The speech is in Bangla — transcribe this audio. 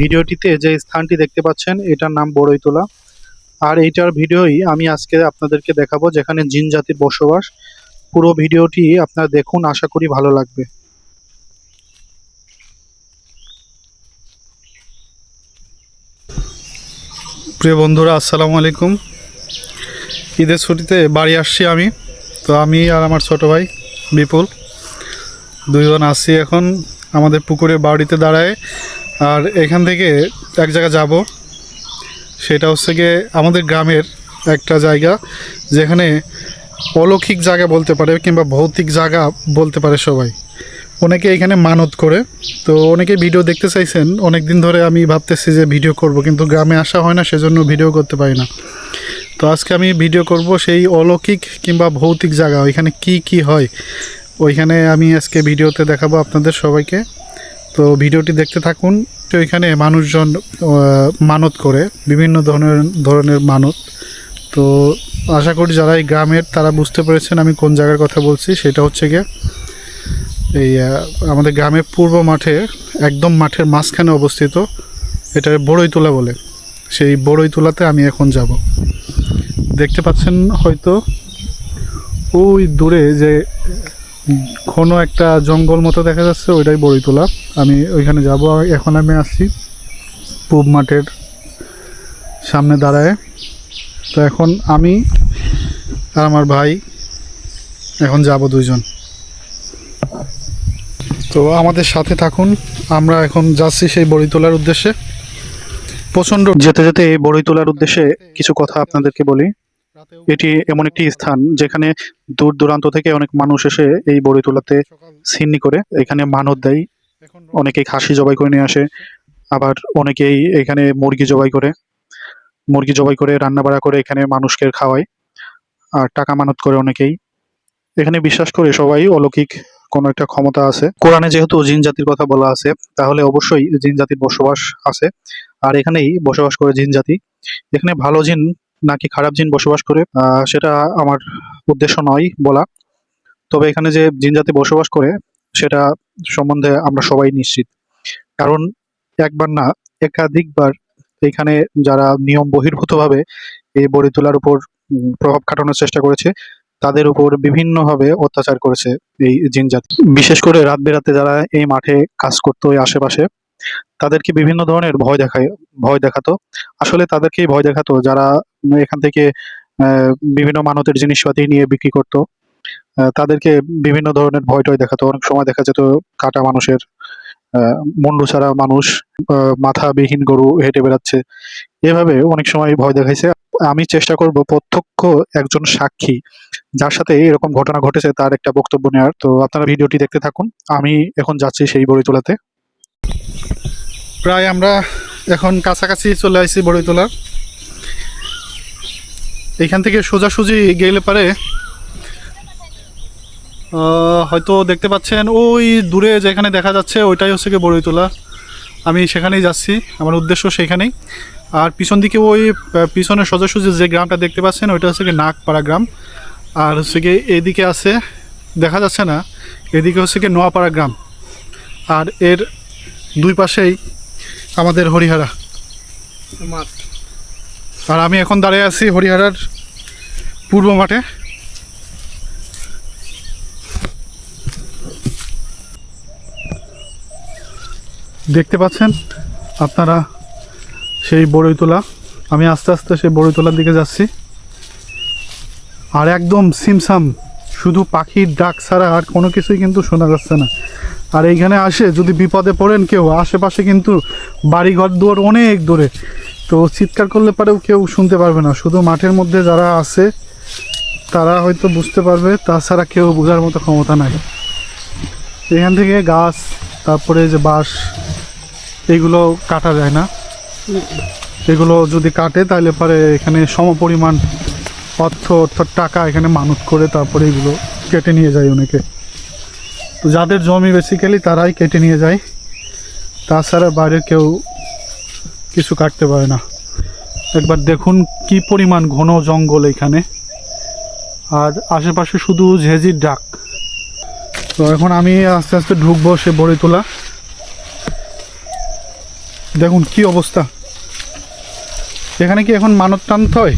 ভিডিওটিতে যে স্থানটি দেখতে পাচ্ছেন, এটার নাম বড়ইতলা। আর এইটার ভিডিওই আমি আজকে আপনাদেরকে দেখাবো যেখানে জিন জাতির বসবাস। পুরো ভিডিওটি আপনারা দেখুন, আশা করি ভালো লাগবে। প্রিয় বন্ধুরা, আসসালামু আলাইকুম। ঈদের ছুটিতে বাড়ি আসছি আমি। তো আমি আর আমার ছোট ভাই বিপুল। দুইজন আসছি এখন। আমাদের পুকুরে বাড়িতে দাঁড়ায় আর এখান থেকে এক জায়গা যাব। সেটা হচ্ছে গিয়ে আমাদের গ্রামের একটা জায়গা, যেখানে অলৌকিক জায়গা বলতে পারে কিংবা ভৌতিক জায়গা বলতে পারে সবাই। অনেকে এখানে মানত করে। তো অনেকে ভিডিও দেখতে চাইছেন। অনেক দিন ধরে আমি ভাবতেছি যে ভিডিও করব, কিন্তু গ্রামে আসা হয় না, সেজন্য ভিডিও করতে পারি না। তো আজকে আমি ভিডিও করব সেই অলৌকিক কিংবা ভৌতিক জায়গা, ওইখানে কি কি হয়, ওইখানে আমি আজকে ভিডিওতে দেখাবো আপনাদের সবাইকে। তো ভিডিওটি দেখতে থাকুন। তো এখানে মানুষজন মানত করে, বিভিন্ন ধরনের ধরনের মানত। তো আশা করি যারা এই গ্রামের, তারা বুঝতে পেরেছেন আমি কোন জায়গার কথা বলছি। সেটা হচ্ছে গিয়ে এই আমাদের গ্রামের পূর্ব মাঠে, একদম মাঠের মাঝখানে অবস্থিত। এটা বড়ই তোলা বলে। সেই বড়ই তোলাতে আমি এখন যাব। দেখতে পাচ্ছেন হয়তো ওই দূরে যে ঘন একটা জঙ্গল মতো দেখা যাচ্ছে, ওইটাই বড়ি তোলা আমি ওইখানে যাব, এখন আমি আসছি পূব মাঠের সামনে দাঁড়ায়। তো এখন আমি আর আমার ভাই এখন যাব দুইজন। তো আমাদের সাথে থাকুন, আমরা এখন যাচ্ছি সেই বড়ি তোলার উদ্দেশ্যে। প্রচণ্ড যেতে যেতে এই বড়ি তোলার উদ্দেশ্যে কিছু কথা আপনাদেরকে বলি। এটি এমন একটি স্থান যেখানে দূর দূরান্ত থেকে অনেক মানুষ এসে এই বড়িতলাতে সিন্নি করে। এখানে মানত দেয় অনেকেই খাসি জবাই করে নিয়ে আসে আবার অনেকেই এখানে মুরগি জবাই করে। মুরগি জবাই করে রান্না বাড়া করে এখানে মানুষকে খাওয়ায় আর টাকা মানত করে অনেকেই। এখানে বিশ্বাস করে সবাই অলৌকিক কোনো একটা ক্ষমতা আছে। কোরআনে যেহেতু জিন জাতির কথা বলা আছে তাহলে অবশ্যই জিন জাতির বসবাস আছে। আর এখানেই বসবাস করে জিন জাতি। এখানে ভালো জিন নাকি খারাপ জিন বসবাস করে সেটা আমার উদ্দেশ্য নয় বলা। তবে এখানে যে জিন জাতি বসবাস করে, সেটা সম্বন্ধে আমরা সবাই নিশ্চিত। কারণ একবার না, একাধিকবার এখানে যারা নিয়ম বহির্ভূতভাবে এই বড়ি তোলার উপর প্রভাব খাটানোর চেষ্টা করেছে, তাদের উপর বিভিন্নভাবে অত্যাচার করেছে এই জিন জাতি। বিশেষ করে রাত বেরাতে যারা এই মাঠে কাজ করতো ওই আশেপাশে তাদেরকে বিভিন্ন ধরনের ভয় দেখায় ভয় দেখাতো। আসলে তাদেরকেই ভয় দেখাতো যারা এখান থেকে বিভিন্ন মানতের জিনিসপাতি নিয়ে বিক্রি করতো। তাদেরকে বিভিন্ন ধরনের ভয় টয় দেখাতো। অনেক সময় দেখা যেত কাটা মানুষের মুন্ডু ছাড়া মানুষ আহ, মাথাবিহীন গরু হেঁটে বেড়াচ্ছে। এভাবে অনেক সময় ভয় দেখাইছে। আমি চেষ্টা করব প্রত্যক্ষ একজন সাক্ষী যার সাথে এরকম ঘটনা ঘটেছে তার একটা বক্তব্য নেওয়ার তো আপনারা ভিডিওটি দেখতে থাকুন। আমি এখন যাচ্ছি সেই বড়িতলাতে। প্রায় আমরা এখন কাছাকাছি চলে আসছি বড়িতলার এইখান থেকে সোজাসুজি গেলে পারে হয়তো দেখতে পাচ্ছেন ওই দূরে যেখানে দেখা যাচ্ছে ওইটাই হচ্ছে গিয়ে বড়ইতলা। আমি সেখানেই যাচ্ছি, আমার উদ্দেশ্য সেখানেই। আর পিছন দিকে ওই পিছনে সোজাসুজি যে গ্রামটা দেখতে পাচ্ছেন ওইটা হচ্ছে গিয়ে নাগপাড়া গ্রাম। আর হচ্ছে গিয়ে এদিকে আছে, দেখা যাচ্ছে না, এদিকে হচ্ছে গিয়ে নোয়াপাড়া গ্রাম। আর এর দুই পাশেই আমাদের হরিহারা। আর আমি এখন দাঁড়িয়ে আছি হরিহারার পূর্ব মাঠে। দেখতে পাচ্ছেন আপনারা সেই বড়ইতলা। আমি আস্তে আস্তে সেই বড়ইতলার দিকে যাচ্ছি। আর একদম সিমসাম শুধু পাখির ডাক ছাড়া আর কোনো কিছুই কিন্তু শোনা যাচ্ছে না। আর এইখানে আসে, যদি বিপদে পড়েন কেউ, আশেপাশে কিন্তু বাড়িঘর দুয়ার অনেক দূরে। তো চিৎকার করলে পারেও কেউ শুনতে পারবে না। শুধু মাঠের মধ্যে যারা আছে, তারা হয়তো বুঝতে পারবে, তাছাড়া কেউ বোঝার মতো ক্ষমতা নাই। এখান থেকে গাছ, তারপরে যে বাঁশ, এগুলো কাটা যায় না। এগুলো যদি কাটে, তাহলে পরে এখানে সমপরিমাণ অর্থ অর্থ, টাকা এখানে মানত করে তারপরে এগুলো কেটে নিয়ে যায় অনেকে। তো যাদের জমি বেসিক্যালি তারাই কেটে নিয়ে যায়। তাছাড়া বাইরে কেউ কিছু কাটতে পারে না। একবার দেখুন কি পরিমাণ ঘন জঙ্গল এখানে। আর আশেপাশে শুধু ঝেঁঝির ডাক। তো এখন আমি আস্তে আস্তে ঢুকবো সে বড়িতলা দেখুন কি অবস্থা। এখানে কি এখন মানত টানতে হয়।